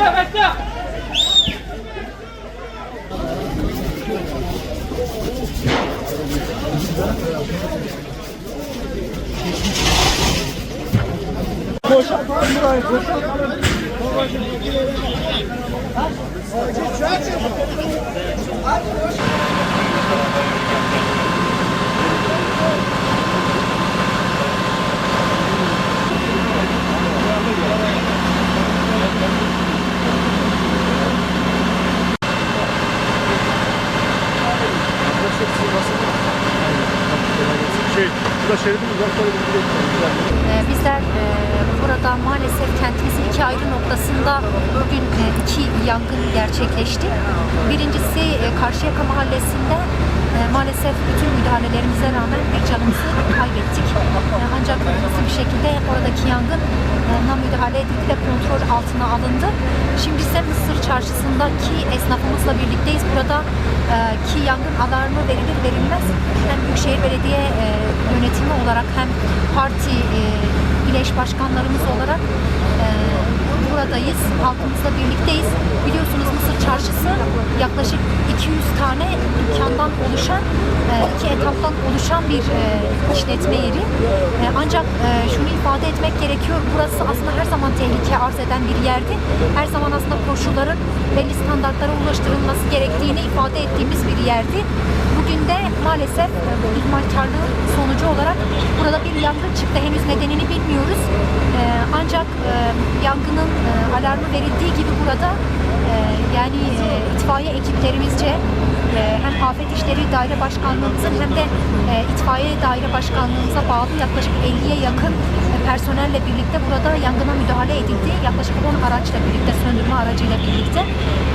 Bekle bekle. Koşar, koşar, koşar. Aç, aç, aç. Aç, aç. Bir gidelim. Ee, Bizler e, burada maalesef kentimizin iki ayrı noktasında bugün e, yangın gerçekleşti. Birincisi e, Karşıyaka Mahallesi'nde e, maalesef bütün müdahalelerimize rağmen bir canımızı kaybettik. E, Ancak hızlı bir şekilde oradaki yangın müdahale edildi ve kontrol altına alındı. Şimdi ise Mısır Çarşısı'ndaki esnafımızla birlikteyiz. Burada ki yangın alarmı verilir verilmez hem Büyükşehir Belediye yönetimi olarak hem parti bileş başkanlarımız olarak buradayız. Halkımızla birlikteyiz. Biliyorsunuz Mısır Çarşısı yaklaşık 200 tane dükkandan oluşan, e, iki etaptan oluşan bir e, işletme yeri. E, Ancak şunu ifade etmek gerekiyor. Burası aslında her zaman tehlike arz eden bir yerdi. Her zaman aslında koşulların belli standartlara ulaştırılması gerektiğini ifade ettiğimiz bir yerdi. Bugün de maalesef ihmalkarlığın sonucu olarak burada bir yangın çıktı. Henüz nedenini bilmiyoruz. Ancak yangının e, alarmı verildiği gibi burada e, yani e, itfaiye ekiplerimizce e, hem Afet İşleri Daire Başkanlığımızın hem de e, İtfaiye Daire Başkanlığımıza bağlı yaklaşık 50'ye yakın e, personelle birlikte burada yangına müdahale edildi. Yaklaşık 10 araçla birlikte, söndürme aracıyla birlikte.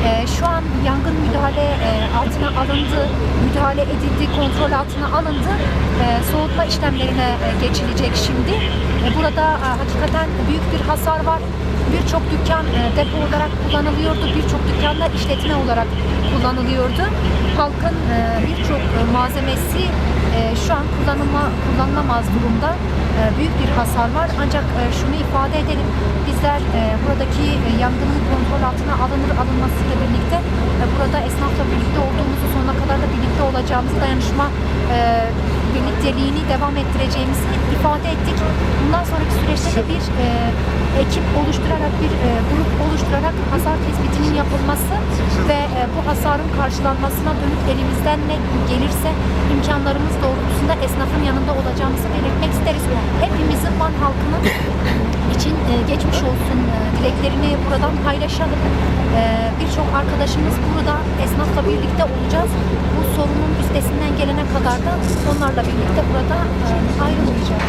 E, Şu an yangın müdahale e, altına alındı, müdahale edildi, kontrol altına alındı. E, Soğutma işlemlerine e, geçilecek şimdi. E, Burada e, hakikaten büyük bir hasar var. Birçok dükkan e, depo olarak kullanılıyordu, birçok dükkanlar işletme olarak kullanılıyordu. Halkın e, birçok e, malzemesi şu an kullanılma, kullanılamaz durumda. Büyük bir hasar var. Ancak şunu ifade edelim. Bizler buradaki yangının kontrol altına alınır alınmasıyla birlikte burada esnafla birlikte olduğumuzu sonuna kadar da birlikte olacağımızı dayanışma birlikteliğini devam ettireceğimizi ifade ettik. Bundan sonraki süreçte de bir e, ekip oluşturarak, bir e, grup oluşturarak hasar tespitinin yapılması ve e, bu hasarın karşılanmasına dönük elimizden ne gelirse imkanlarımız doğrultusunda esnafın yanında olacağımızı belirtmek isteriz. Hepimizin Van halkının için e, geçmiş olsun e, dileklerini buradan paylaşalım. E, Birçok arkadaşımız burada esnafla birlikte olacağız. Bu gelene kadar da onlarla birlikte burada e, ayrılmayacağız.